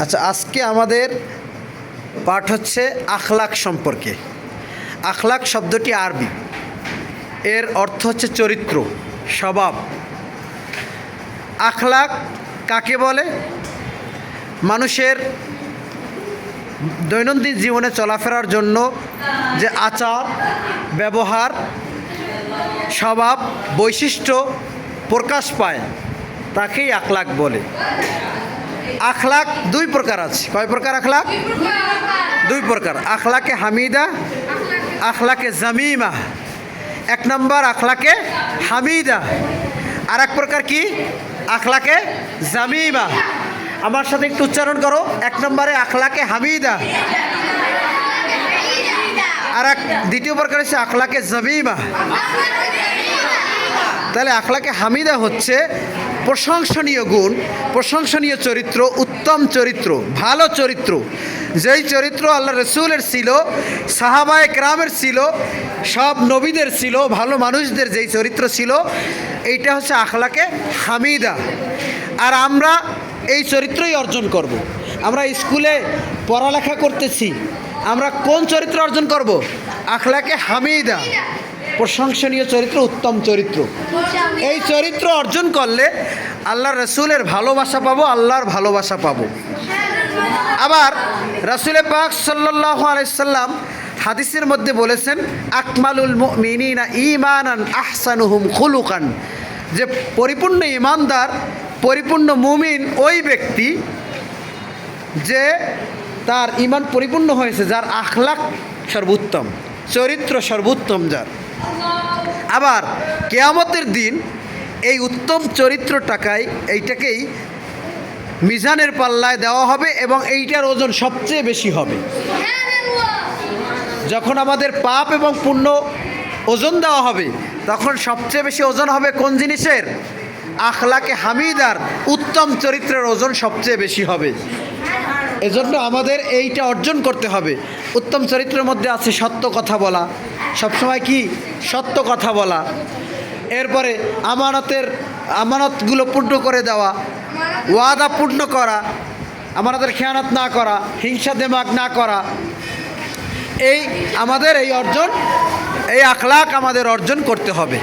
আচ্ছা আজকে আমাদের পাঠ হচ্ছে আখলাক সম্পর্কে। আখলাক শব্দটি আরবি। এর অর্থ হচ্ছে চরিত্র, স্বভাব। আখলাক কাকে বলে? মানুষের দৈনন্দিন জীবনে চলাফেরার জন্য যে আচার, ব্যবহার, স্বভাব, বৈশিষ্ট্য প্রকাশ পায়, তাকেই আখলাক বলে। আখলাক দুই প্রকার আছে। কয় প্রকার আখলাক? দুই প্রকার। আখলাকে হামিদা, আখলাকে জামিমা। এক নম্বর আখলাকে হামিদা। আর এক প্রকার কি? আখলাকে জামিমা। আমার সাথে একটু উচ্চারণ করো। এক নম্বরে আখলাকে হামিদা। আর এক দ্বিতীয় প্রকার হচ্ছে আখলাকে জামিমা। তাহলে আখলাকে হামিদা হচ্ছে প্রশংসনীয় গুণ, প্রশংসনীয় চরিত্র, উত্তম চরিত্র, ভালো চরিত্র। যেই চরিত্র আল্লাহ রসুলের ছিল, সাহাবায় ক্রামের ছিল, সব নবীদের ছিল, ভালো মানুষদের যেই চরিত্র ছিল, এইটা হচ্ছে আখলাকে হামিদা। আর আমরা এই চরিত্রই অর্জন করব। আমরা স্কুলে পড়ালেখা করতেছি, আমরা কোন চরিত্র অর্জন করব? আখলাকে হামিদা। প্রশংসনীয় চরিত্র, উত্তম চরিত্র। এই চরিত্র অর্জন করলে আল্লাহ রসুলের ভালোবাসা পাবো, আল্লাহর ভালোবাসা পাবো। আবার রাসুলে পাক সাল্লাহ আলাইসাল্লাম হাদিসের মধ্যে বলেছেন, আকমালুল মিনা ইমানান আহসানুহুম খুলুকান। যে পরিপূর্ণ ইমানদার পরিপূর্ণ মুমিন ওই ব্যক্তি যে তার ইমান পরিপূর্ণ হয়েছে, যার আখলাক সর্বোত্তম, চরিত্র সর্বোত্তম যার। আবার কেয়ামতের দিন এই উত্তম চরিত্র টাকায় এইটাকেই মিজানের পাল্লায় দেওয়া হবে এবং এইটার ওজন সবচেয়ে বেশি হবে। যখন আমাদের পাপ এবং পুণ্য ওজন দেওয়া হবে, তখন সবচেয়ে বেশি ওজন হবে কোন জিনিসের? আখলাকে হামিদার, উত্তম চরিত্রের ওজন সবচেয়ে বেশি হবে। এজন্য আমাদের এইটা অর্জন করতে হবে। উত্তম চরিত্রের মধ্যে আছে সত্য কথা বলা। সবসময় কি? সত্য কথা বলা। এরপরে আমানতের, আমানতগুলো পূর্ণ করে দেওয়া, ওয়াদা পূর্ণ করা, আমানতের খেয়ানত না করা, হিংসা দেমাগ না করা, এই আমাদের এই অর্জন, এই আখলাক আমাদের অর্জন করতে হবে।